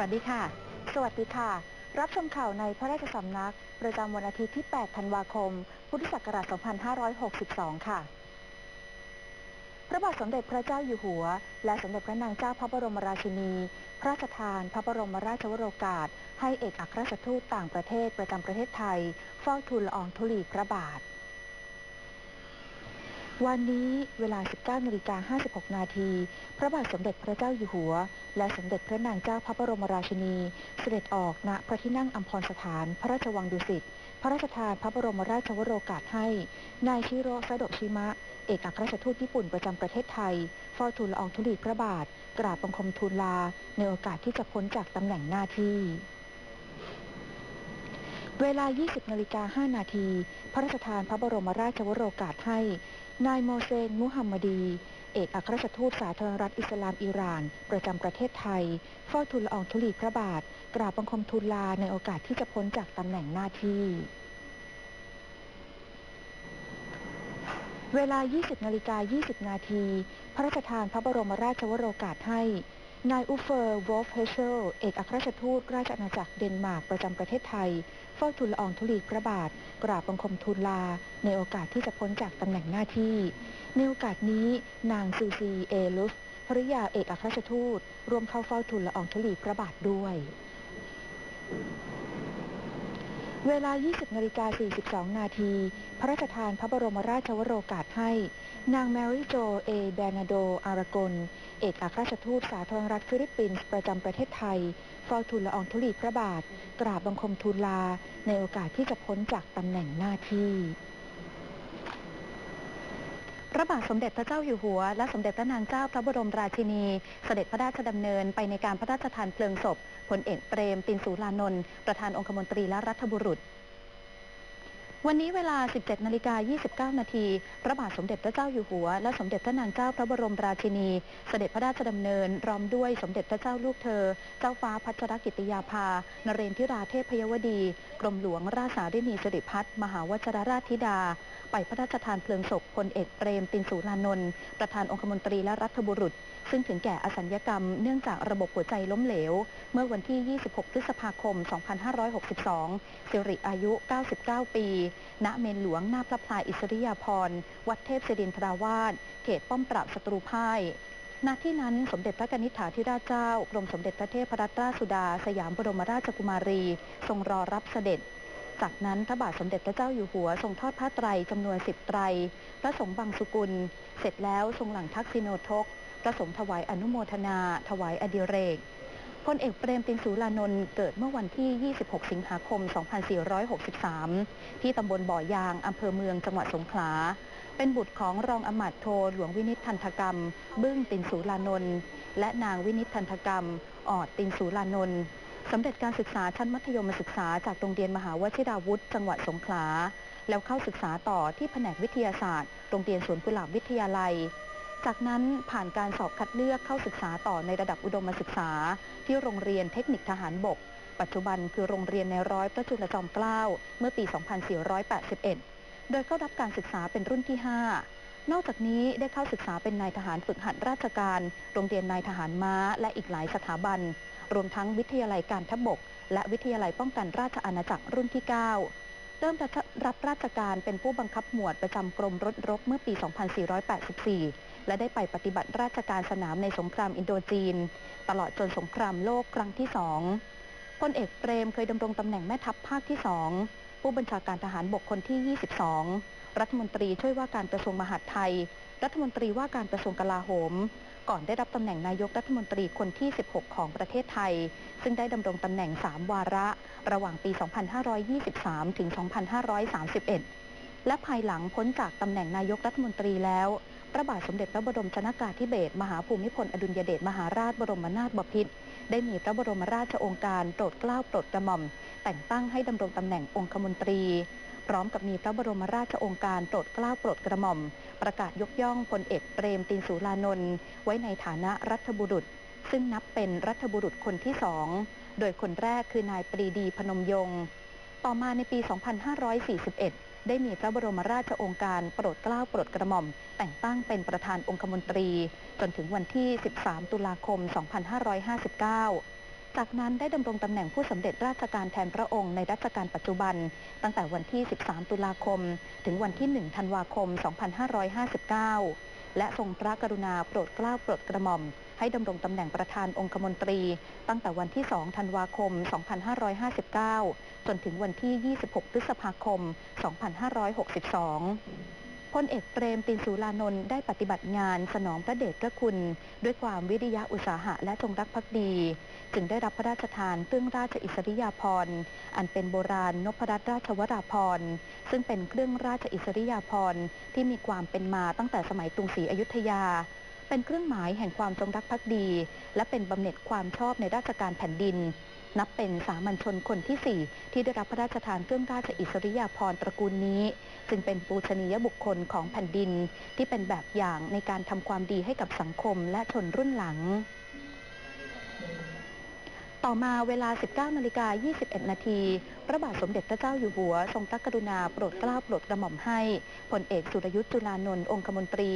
วัสดีค่ะ สวัสดีค่ะ รับชมข่าวในพระราชสำนัก ประจำวันอาทิตย์ที่ 8 ธันวาคม พุทธศักราช 2562 ค่ะ พระบาทสมเด็จพระเจ้าอยู่หัว และสมเด็จพระนางเจ้าพระบรมราชินี พระราชทานพระบรมราชวโรกาส ให้เอกอัครราชทูตต่างประเทศประจำประเทศไทย เฝ้าทูลละอองธุลีพระบาท วันนี้เวลา 19นาฬิกา56 นาที พระบาทสมเด็จพระเจ้าอยู่หัว และสมเด็จพระนางเจ้าพระบรมราชินี เสด็จออกณพระที่นั่งอัมพรสถาน พระราชวังดุสิต พระราชทานพระบรมราชวโรกาสให้ นายชิโร่ซาโดชิมะ เอกอัครราชทูตญี่ปุ่นประจำประเทศไทยเฝ้าทูลละอองธุลีพระบาท กราบบังคมทูลลา ในโอกาสที่จะพ้นจากตำแหน่งหน้าที่เวลา 20นาฬิกา5นาที พระราชทานพระบรมราชวโรกาสให้ นายโมเซน มุฮัมมัดี เอกอัครราชทูตสาธารณรัฐอิสลามอิหร่าน ประจำประเทศไทยเฝ้าทูลละอองธุลีพระบาท กราบบังคมทูลลาในโอกาสที่จะพ้นจากตำแหน่งหน้าที่ เวลา 20นาฬิกา20 นาที พระราชทานพระบรมราชวโรกาสให้ นายอูเฟอร์วอลฟเฮเชลเอกอัครราชทูตราชอาณาจักรเดนมาร์กประจำประเทศไทยเฝ้าทูลละอองธุลีพระบาท กราบบังคมทูลลา ในโอกาสที่จะพ้นจากตำแหน่งหน้าที่ ในโอกาสนี้นางซูซีเอลุสภริยาเอกอัครราชทูตร่วมเข้าเฝ้าทูลละอองธุลีพระบาทด้วย เวลา 20นาฬิกา42 นาที พระราชทานพระบรมราชวโรกาสให้ นางแมรี่โจ เอ แบนาโด อารากนเอกอัครราชทูตสาธารณรัฐฟิลิปปินส์ประจำประเทศไทยเฝ้าทูลละอองธุลีพระบาท กราบบังคมทูลลา ในโอกาสที่จะพ้นจากตำแหน่งหน้าที่ พระบาทสมเด็จพระเจ้าอยู่หัว และสมเด็จพระนางเจ้าพระบรมราชินี เสด็จพระราชดำเนินไปในการพระราชทานเพลิงศพพลเอกเปรมตินสูลานนท์ประธานองคมนตรีและรัฐบุรุษ วันนี้เวลา 17 นาฬิกา 29 นาที พระบาทสมเด็จพระเจ้าอยู่หัว และสมเด็จพระนางเจ้าพระบรมราชินี เสด็จพระราชดำเนินร้อมด้วยสมเด็จพระเจ้าลูกเธอ เจ้าฟ้าพัชรกิติยาภา นเรนทิราเทพยวดี กรมหลวงราชสารินีสิริพัฒน์มหาวชรราชธิดา ไปพระราชทานเพลิงศพพลเอกเปรมตินสูลานนท์ ประธานองคมนตรีและรัฐบุรุษ ซึ่งถึงแก่อสัญญกรรมเนื่องจากระบบหัวใจล้มเหลว เมื่อวันที่ 26 พฤษภาคม 2562สิริอายุ 99 ปีณเมนหลวงหน้าพระพลายอิสริยาภรณ์วัดเทพศิรินทราวาสเขตป้อมปราบศัตรูพ่ายณที่นั้นสมเด็จพระนิษฐาธิราชเจ้ากรมสมเด็จพระเทพรัตนราชสุดา สยามบรมราชกุมารี ทรงรอรับเสด็จ จากนั้นพระบาทสมเด็จพระเจ้าอยู่หัว ทรงทอดผ้าไตรจำนวนสิบไตร พระสงฆ์บางสุกุล เสร็จแล้วทรงหลังทักษิโนทก พระสงฆ์ถวายอนุโมทนา ถวายอดิเรก พลเอกเปรมตินสูลานนท์เกิดเมื่อวันที่ 26 สิงหาคม 2463 ที่ตำบลบ่อยาง อำเภอเมือง จังหวัดสงขลา เป็นบุตรของรองอมาตโทหลวงวินิตทันทกรรม บึ้งตินสูลานนท์และนางวินิตทันทกรรม ออดตินสูลานนท์สำเร็จการศึกษาชั้นมัธยมศึกษาจากโรงเรียนมหาวชิราวุธ จังหวัดสงขลา แล้วเข้าศึกษาต่อที่แผนกวิทยาศาสตร์ โรงเรียนสวนกุหลาบวิทยาลัย จากนั้นผ่านการสอบคัดเลือกเข้าศึกษาต่อในระดับอุดมศึกษา ที่โรงเรียนเทคนิคทหารบก ปัจจุบันคือโรงเรียนในร้อยพระจุลจอมเกล้าเมื่อปี 2481 โดยเข้ารับการศึกษาเป็นรุ่นที่ 5 นอกจากนี้ได้เข้าศึกษาเป็นนายทหารฝึกหัดราชการ โรงเรียนนายทหารม้า และอีกหลายสถาบัน รวมทั้งวิทยาลัยการทบก และวิทยาลัยป้องกันราชอาณาจักรรุ่นที่ 9เริ่มรับราชการเป็นผู้บังคับหมวดประจำกรมรถรบเมื่อปี 2484 และได้ไปปฏิบัติราชการสนามในสงครามอินโดจีน ตลอดจนสงครามโลกครั้งที่สองพลเอกเปรมเคยดำรงตำแหน่งแม่ทัพภาคที่สองผู้บัญชาการทหารบกคนที่ 22 รัฐมนตรีช่วยว่าการกระทรวงมหาดไทย รัฐมนตรีว่าการกระทรวงกลาโหม ก่อนได้รับตำแหน่งนายกรัฐมนตรีคนที่ 16 ของประเทศไทย ซึ่งได้ดำรงตำแหน่ง 3 วาระ ระหว่างปี 2523 ถึง 2531 และภายหลังพ้นจากตำแหน่งนายกรัฐมนตรีแล้ว พระบาทสมเด็จพระบรมชนากาธิเบศรมหาภูมิพลอดุลยเดชมหาราชบรมนาถบพิตรได้มีพระบรมราชองค์การโปรดเกล้าโปรดกระหม่อม แต่งตั้งให้ดำรงตำแหน่งองคมนตรี พร้อมกับมีพระบรมราชองค์การโปรดเกล้าโปรดกระหม่อม ประกาศยกย่องพลเอกเปรมตินสูลานนท์ไว้ในฐานะรัฐบุรุษ ซึ่งนับเป็นรัฐบุรุษคนที่สองโดยคนแรกคือนายปรีดีพนมยงค์ต่อมาในปี 2541 ได้มีพระบรมราชโองการโปรดเกล้าโปรดกระหม่อม แต่งตั้งเป็นประธานองคมนตรี จนถึงวันที่ 13 ตุลาคม 2559 จากนั้นได้ดำรงตำแหน่งผู้สำเร็จราชการแทนพระองค์ในรัชกาลปัจจุบัน ตั้งแต่วันที่ 13 ตุลาคม ถึงวันที่ 1 ธันวาคม 2559 และทรงพระกรุณาโปรดเกล้าโปรดกระหม่อม ให้ดำรงตำแหน่งประธานองคมนตรี ตั้งแต่วันที่ 2 ธันวาคม 2559 จนถึงวันที่ 26 พฤษภาคม 2562พลเอกเปรมตินสุรานนท์ได้ปฏิบัติงานสนองพระเดชพระคุณ ด้วยความวิริยะอุตสาหะและจงรักภักดี จึงได้รับพระราชทานเครื่องราชอิสริยาภรณ์ อันเป็นโบราณนพรัตนราชวราภรณ์ ซึ่งเป็นเครื่องราชอิสริยาภรณ์ที่มีความเป็นมาตั้งแต่สมัยกรุงศรีอยุธยา เป็นเครื่องหมายแห่งความจงรักภักดี และเป็นบำเหน็จความชอบในราชการแผ่นดิน นับเป็นสามัญชนคนที่ 4 ที่ได้รับพระราชทานเครื่องราชอิสริยาภรณ์ตระกูลนี้ จึงเป็นปูชนียบุคคลของแผ่นดิน ที่เป็นแบบอย่างในการทำความดีให้กับสังคมและชนรุ่นหลัง ต่อมาเวลา 19นาฬิกา21 นาทีพระบาทสมเด็จพระเจ้าอยู่หัว ทรงพระกรุณาโปรดเกล้าโปรดกระหม่อมให้พลเอกสุรยุทธ์จุลานนท์องคมนตรี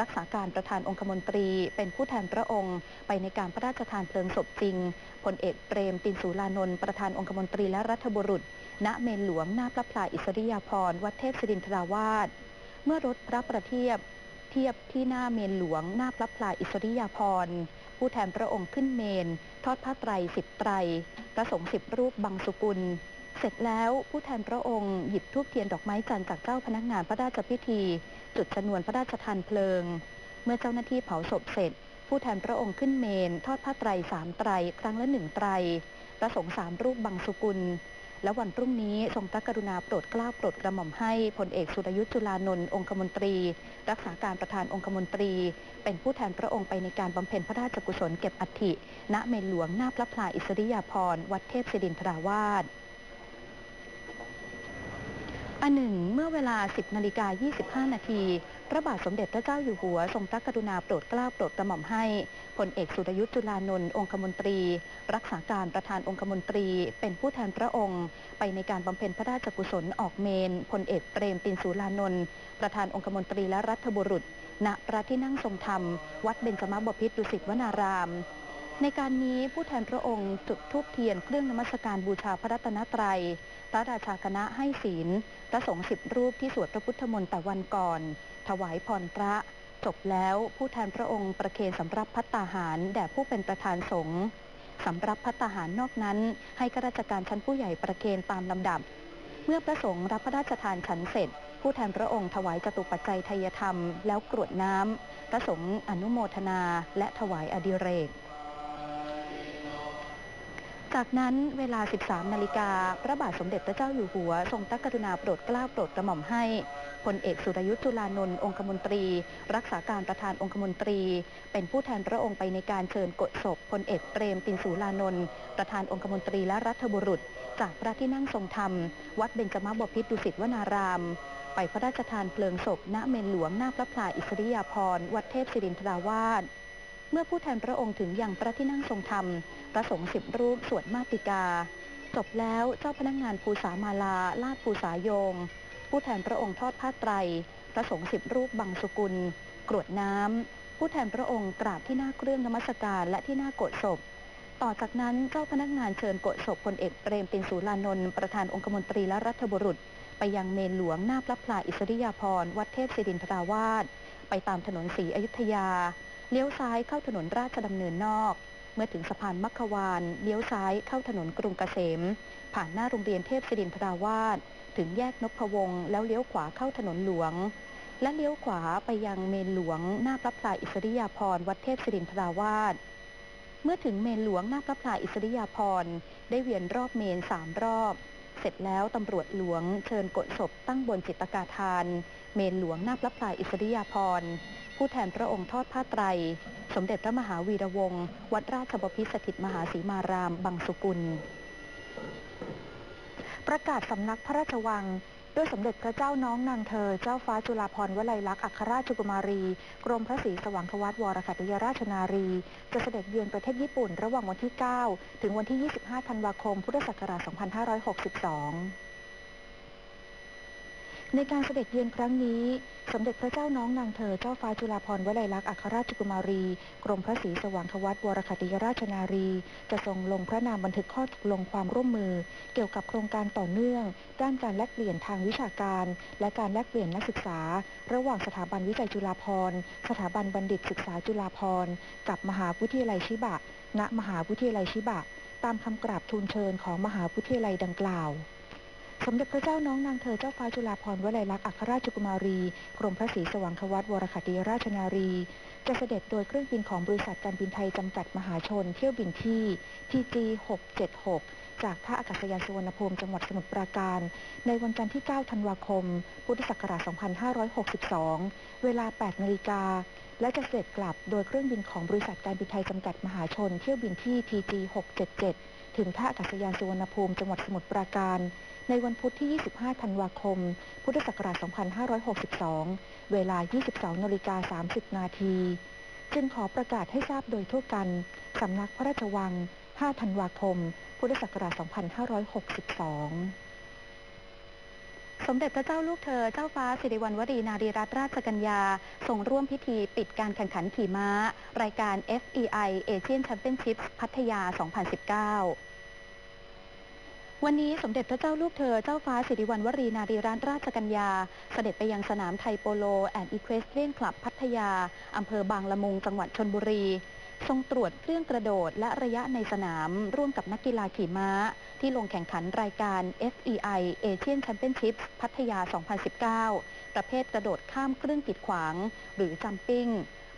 รักษาการประธานองคมนตรี เป็นผู้แทนพระองค์ ไปในการพระราชทานเพลิงศพจริงพลเอกเปรมตินสุรานนท์ประธานองคมนตรีและรัฐบุรุษ ณเมนหลวงหน้าพระพลาอิสริยาภรณ์วัดเทพศิรินทราวาสเมื่อรถพระประเทียบเทียบที่หน้าเมนหลวงหน้าพระพลาอิสริยาภรณ์ ผู้แทนพระองค์ขึ้นเมน ทอดผ้าไตรสิบไตร พระสงฆ์สิบรูปบังสุกุล เสร็จแล้วผู้แทนพระองค์หยิบทูบเทียนดอกไม้จันทร์จากเจ้าพนักงานพระราชพิธี จุดชนวนพระราชทานเพลิง เมื่อเจ้าหน้าที่เผาศพเสร็จ ผู้แทนพระองค์ขึ้นเมน ทอดผ้าไตรสามไตร ครั้งละหนึ่งไตร พระสงฆ์สามรูปบังสุกุล และวันพรุ่งนี้ทรงพระกรุณาโปรดเกล้าโปรดกระหม่อมให้พลเอกสุรยุทธ์จุลานนท์องคมนตรี รักษาการประธานองคมนตรี เป็นผู้แทนพระองค์ไปในการบำเพ็ญพระราชกุศลเก็บอัฐิณเมนหลวงหน้าพระพลาอิสริยาภรณ์วัดเทพศิรินทราวาสอันหนึ่งเมื่อเวลา 10นาฬิกา25 นาที ระบาทสมเด็จพระเจ้าอยู่หัว ทรงพระกรุณาโปรดเกล้าโปรดกระหม่อมให้พลเอกสุรยุทธ์จุลานนท์องคมนตรี รักษาการประธานองคมนตรี เป็นผู้แทนพระองค์ ไปในการบำเพ็ญพระราชกุศลออกเมนพลเอกเปรมตินสุรานนท์ประธานองคมนตรีและรัฐบุรุษ ณพระที่นั่งทรงธรรม วัดเบญจมบพิตรดุสิตวนาราม ในการนี้ผู้แทนพระองค์จุดธูปเทียนเครื่องนมัสการบูชาพระรัตนตรัย พระราชาคณะให้ศีล พระสงฆ์สิบรูปที่สวดพระพุทธมนต์แต่วันก่อน ถวายพรพระ จบแล้วผู้แทนพระองค์ประเคนสำรับพัตตาหาร แด่ผู้เป็นประธานสงฆ์สำรับพัตตาหารนอกนั้น ให้ข้าราชการชั้นผู้ใหญ่ประเคนตามลำดับ เมื่อพระสงฆ์รับพระราชทานฉันเสร็จผู้แทนพระองค์ถวายจตุปัจจัยทยธรรม แล้วกรวดน้ำพระสงฆ์อนุโมทนาและถวายอดิเรก จากนั้นเวลา 13 นาฬิกา พระบาทสมเด็จพระเจ้าอยู่หัว ทรงพระกรุณาโปรดเกล้าโปรดกระหม่อมให้พลเอกสุรยุทธ์จุลานนท์องคมนตรี รักษาการประธานองคมนตรี เป็นผู้แทนพระองค์ไปในการเชิญกดศพพลเอกเปรมตินสุรานนท์ประธานองคมนตรีและรัฐบุรุษ จากพระที่นั่งทรงธรรม วัดเบญจมบพิตรดุสิตวนาราม ไปพระราชทานเพลิงศพณเมนหลวงหน้าพระพลาอิสริยาภรณ์วัดเทพศิรินทราวาส มื่อผู้แทนพระองค์ถึงยังพระที่นั่งทรงธรรม พระสงฆ์สิบรูปสวดมาติกา จบแล้วเจ้าพนักงานภูษามาลาลาดภูษาโยง ผู้แทนพระองค์ทอดผ้าไตร พระสงฆ์สิบรูปบังสุกุล กรวดน้ำ ผู้แทนพระองค์กราบที่หน้าเครื่องนมัสการและที่หน้าโกศศพต่อจากนั้นเจ้าพนักงานเชิญโกศศพพลเอกเปรมตินสุรานนท์ประธานองคมนตรีและรัฐบุรุษ ไปยังเมนหลวงหน้าพระพลาอิสริยาภรณ์วัดเทพศิรินทราวาสไปตามถนนศรีอยุธยา เลี้ยวซ้ายเข้าถนนราชดำเนินนอก เมื่อถึงสะพานมัคควานเลี้ยวซ้ายเข้าถนนกรุงเกษม ผ่านหน้าโรงเรียนเทพศิรินทราวาสถึงแยกนพวงศ์แล้วเลี้ยวขวาเข้าถนนหลวง และเลี้ยวขวาไปยังเมนหลวงหน้าพระพลาอิสริยาภรณ์วัดเทพศิรินทราวาสเมื่อถึงเมนหลวงหน้าพระพลาอิสริยาภรณ์ได้เวียนรอบเมนสามรอบ เสร็จแล้วตำรวจหลวงเชิญกดศพตั้งบนจิตกาทาน เมนหลวงหน้าพระพลาอิสริยาภรณ์ ผู้แทนพระองค์ทอดผ้าไตร สมเด็จพระมหาวีระวงศ์วัดราชบพิตรสถิตมหาสีมารามบางสุกุล ประกาศสำนักพระราชวังด้วยสมเด็จพระเจ้าน้องนางเธอ เจ้าฟ้าจุฬาภรณ์วลัยลักษณ์อัครราชกุมารี กรมพระศรีสว่างควัตวรคัตยราชนารี จะเสด็จเยือนประเทศญี่ปุ่นระหว่างวันที่ 9 ถึงวันที่ 25 ธันวาคม พุทธศักราช 2562 ในการเสด็จเยือนครั้งนี้ สมเด็จพระเจ้าน้องนางเธอเจ้าฟ้าจุฬาภรณ์วลัยลักษณ์อัครราชกุมารี กรมพระศรีสว่างควัตวรคติยราชนารี จะทรงลงพระนามบันทึกข้อตกลงความร่วมมือ เกี่ยวกับโครงการต่อเนื่อง ด้านการแลกเปลี่ยนทางวิชาการ และการแลกเปลี่ยนนักศึกษา ระหว่างสถาบันวิจัยจุฬาภรณ์สถาบันบัณฑิตศึกษาจุฬาภรณ์กับมหาวิทยาลัยชิบะ ณมหาวิทยาลัยชิบะ ตามคำกราบทูลเชิญของมหาวิทยาลัยดังกล่าว สมเด็จพระเจ้าน้องนางเธอเจ้าฟ้าจุฬาภรณ์วลัยลักษณ์อัครราชกุมารี กรมพระศรีสว่างควัตวรคติราชนารี จะเสด็จโดยเครื่องบินของบริษัทการบินไทยจำกัดมหาชน เที่ยวบินที่ TG 676 จากท่าอากาศยานสุวรรณภูมิจังหวัดสมุทรปราการ ในวันจันทร์ที่ 9 ธันวาคม พุทธศักราช 2562 เวลา 8 นาฬิกา และจะเสด็จกลับโดยเครื่องบินของบริษัทการบินไทยจำกัดมหาชน เที่ยวบินที่ TG 677 ถึงท่าอากาศยานสุวรรณภูมิจังหวัดสมุทรปราการ ในวันพุธที่ 25 ธันวาคม พุทธศักราช 2562 เวลา 22นาฬิกา30 นาที จึงขอประกาศให้ทราบโดยทั่วกันสำนักพระราชวัง 5 ธันวาคม พุทธศักราช 2562สมเด็จพระเจ้าลูกเธอเจ้าฟ้าสิริวัณวรีนารีรัตนราชกัญญาทรงร่วมพิธีปิดการแข่งขันขี่ม้า รายการ FEI Asian Championship พัทยา 2019 วันนี้สมเด็จพระเจ้าลูกเธอเจ้าฟ้าสิริวัณวรีนารีรัตนราชกัญญา เสด็จไปยังสนามไทยโปโลแอนด์อีเควสเตรียนคลับพัทยา อำเภอบางละมุงจังหวัดชนบุรี ทรงตรวจเครื่องกระโดดและระยะในสนาม ร่วมกับนักกีฬาขี่ม้า ที่ลงแข่งขันรายการ FEI Asian Championship พัทยา 2019 ประเภทกระโดดข้ามเครื่องกีดขวาง หรือจัมปิ้ง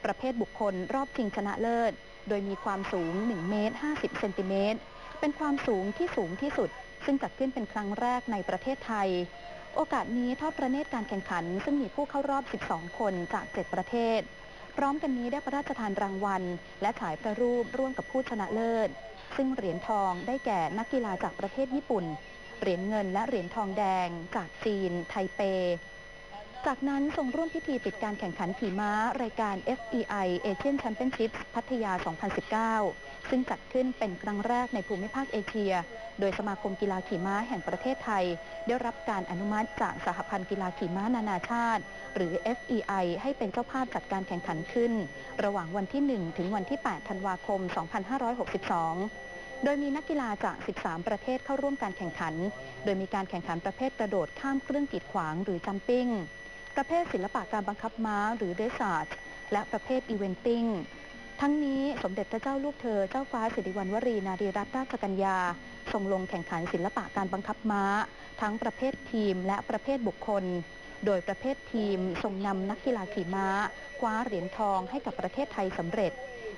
ประเภทบุคคลรอบชิงชนะเลิศ โดยมีความสูง 1 เมตร 50 เซนติเมตร เป็นความสูงที่สูงที่สุด ซึ่งจัดขึ้นเป็นครั้งแรกในประเทศไทย โอกาสนี้ทอดประเนตรการแข่งขัน ซึ่งมีผู้เข้ารอบ 12 คนจาก 7 ประเทศ พร้อมกันนี้ได้พระราชทานรางวัล และฉายพระรูปร่วมกับผู้ชนะเลิศ ซึ่งเหรียญทองได้แก่นักกีฬาจากประเทศญี่ปุ่น เหรียญเงินและเหรียญทองแดง จากจีน ไทเปจากนั้นทรงร่วมพิธีปิดการแข่งขันขี่ม้ารายการ FEI Asian Championship พัทยา 2019 ซึ่งจัดขึ้นเป็นครั้งแรกในภูมิภาคเอเชีย โดยสมาคมกีฬาขี่ม้าแห่งประเทศไทย ได้รับการอนุมัติจากสหพันธ์กีฬาขี่ม้านานาชาติ หรือ FEI ให้เป็นเจ้าภาพจัดการแข่งขันขึ้น ระหว่างวันที่ 1 ถึงวันที่ 8 ธันวาคม 2562 โดยมีนักกีฬาจาก 13 ประเทศเข้าร่วมการแข่งขัน โดยมีการแข่งขันประเภทกระโดดข้ามเครื่องกีดขวางหรือจัมปิ้ง ประเภทศิลปะการบังคับม้าหรือเดซาร์ดและประเภทอีเวนติ้ง ทั้งนี้สมเด็จพระเจ้าลูกเธอเจ้าฟ้าสิริวัณวรีนารีรัตนราชกัญญาทรงลงแข่งขันศิลปะการบังคับม้า ทั้งประเภททีมและประเภทบุคคล โดยประเภททีมทรงนำนักกีฬาขี่ม้า คว้าเหรียญทองให้กับประเทศไทยสำเร็จ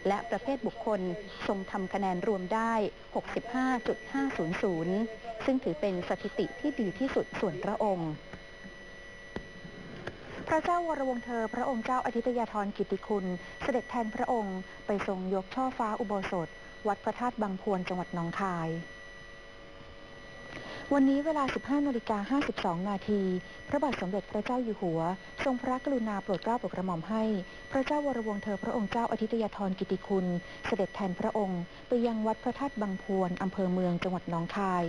และประเภทบุคคลทรงทำคะแนนรวมได้ 65.500 ซึ่งถือเป็นสถิติที่ดีที่สุดส่วนพระองค์ พระเจ้าวรวงเธอ พระองค์เจ้าอาทิตยาธรกิติคุณ เสด็จแทนพระองค์ไปทรงยกช่อฟ้าอุโบสถ วัดพระธาตุบางพวนจังหวัดหนองคาย วันนี้เวลา 15นาฬิกา52 นาที พระบาทสมเด็จพระเจ้าอยู่หัว ทรงพระกรุณาโปรดเกล้าโปรดกระหม่อมให้ พระเจ้าวรวงเธอพระองค์เจ้าอาทิตยาธรกิติคุณ เสด็จแทนพระองค์ ไปยังวัดพระธาตุบางพวนอำเภอเมืองจังหวัดหนองคาย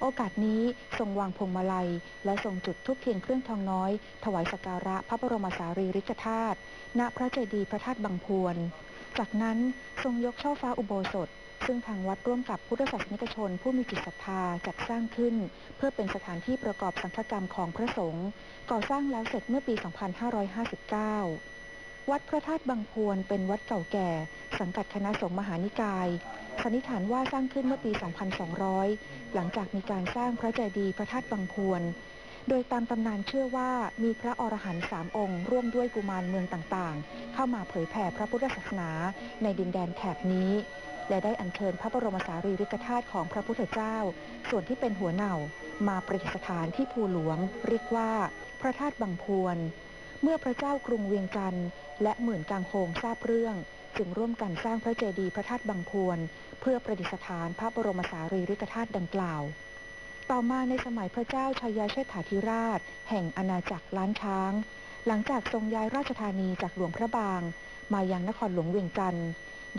โอกาสนี้ทรงวางพวงมาลัย และทรงจุดธูปเทียนเครื่องทองน้อย ถวายสักการะพระบรมสารีริกธาตุ ณ พระเจดีย์พระธาตุบางพวน จากนั้นทรงยกช่อฟ้าอุโบสถ ซึ่งทางวัดร่วมกับพุทธศาสนิกชน ผู้มีจิตศรัทธาจัดสร้างขึ้น เพื่อเป็นสถานที่ประกอบสังฆกรรมของพระสงฆ์ ก่อสร้างแล้วเสร็จเมื่อปี 2559 วัดพระธาตุบางพวนเป็นวัดเก่าแก่ สังกัดคณะสงฆ์มหานิกาย สันนิษฐานว่าสร้างขึ้นเมื่อปี 2200 หลังจากมีการสร้างพระเจดีย์พระธาตุบางพวน โดยตามตำนานเชื่อว่ามีพระอรหันต์สามองค์ ร่วมด้วยกุมารเมืองต่างๆ เข้ามาเผยแผ่พระพุทธศาสนาในดินแดนแถบนี้และได้อัญเชิญพระบรมสารีริกธาตุของพระพุทธเจ้า ส่วนที่เป็นหัวเหน่า มาประดิษฐานที่ภูหลวง เรียกว่า พระธาตุบางพวน เมื่อพระเจ้ากรุงเวียงจันทร์และหมื่นกางโฮงทราบเรื่อง จึงร่วมกันสร้างพระเจดีย์พระธาตุบางพวน เพื่อประดิษฐานพระบรมสารีริกธาตุดังกล่าว ต่อมาในสมัยพระเจ้าชายาเชษฐาธิราช แห่งอาณาจักรล้านช้าง หลังจากทรงย้ายราชธานีจากหลวงพระบาง มายังนครหลวงเวียงจันทร์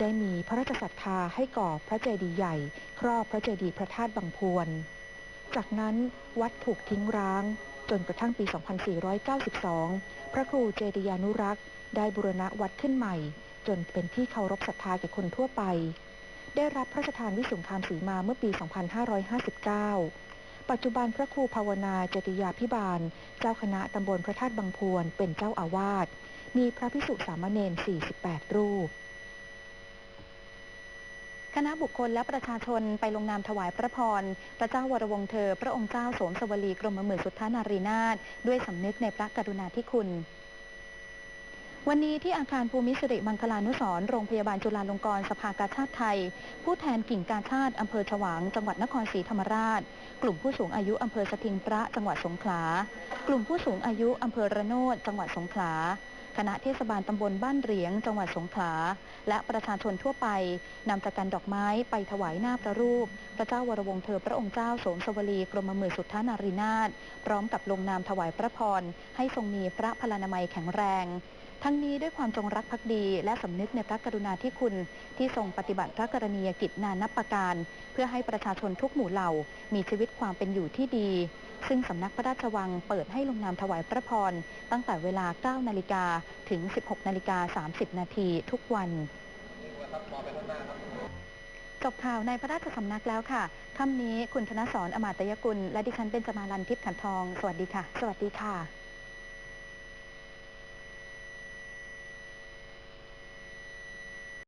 ได้มีพระราชศรัทธาให้ก่อพระเจดีย์ใหญ่ ครอบพระเจดีย์พระธาตุบางพวน จากนั้นวัดถูกทิ้งร้าง จนกระทั่งปี 2492 พระครูเจติยานุรักษ์ ได้บูรณะวัดขึ้นใหม่ จนเป็นที่เคารพศรัทธาแก่คนทั่วไป ได้รับพระราชทานวิสุงคามสีมาเมื่อปี 2559 ปัจจุบันพระครูภาวนาเจติยาพิบาล เจ้าคณะตำบลพระธาตุบางพวนเป็นเจ้าอาวาส มีพระภิกษุสามเณร 48 รูป คณะบุคคลและประชาชนไปลงนามถวายพระพร พระเจ้าวรวงศ์เธอ พระองค์เจ้าสมสวลีกรมหมื่นสุทธานารีนาถด้วยสำนึกในพระกรุณาธิคุณวันนี้ที่อาคารภูมิสิริมังคลานุสรโรงพยาบาลจุฬาลงกรณ์สภากาชาติไทย ผู้แทนกิ่งกาชาติอำเภอฉวางจังหวัดนครศรีธรรมราช กลุ่มผู้สูงอายุอำเภอสถิงพระจังหวัดสงขลา กลุ่มผู้สูงอายุอำเภอระโนดจังหวัดสงขลา คณะเทศบาลตำบลบ้านเหรียง จังหวัดสงขลา และประชาชนทั่วไปนำจักรันดอกไม้ไปถวายหน้าพระรูป พระเจ้าวรวงเธอพระองค์เจ้าโสมสวลีกรมมื่นสุทธานารีนาถพร้อมกับลงนามถวายพระพร ให้ทรงมีพระพลานามัยแข็งแรงทั้งนี้ด้วยความจงรักภักดีและสำนึกในพระกรุณาธิคุณ ที่ทรงปฏิบัติพระกรณียกิจนานับประการ เพื่อให้ประชาชนทุกหมู่เหล่า มีชีวิตความเป็นอยู่ที่ดี ซึ่งสำนักพระราชวังเปิดให้ลงนามถวายพระพร ตั้งแต่เวลา 9 นาฬิกาถึง 16 นาฬิกา 30 นาทีทุกวัน จบข่าวในพระราชสำนักแล้วค่ะค่ำนี้คุณธนสรอมาตยกุล และดิฉันเป็นจมาลันทิพย์ขันทอง สวัสดีค่ะ สวัสดีค่ะ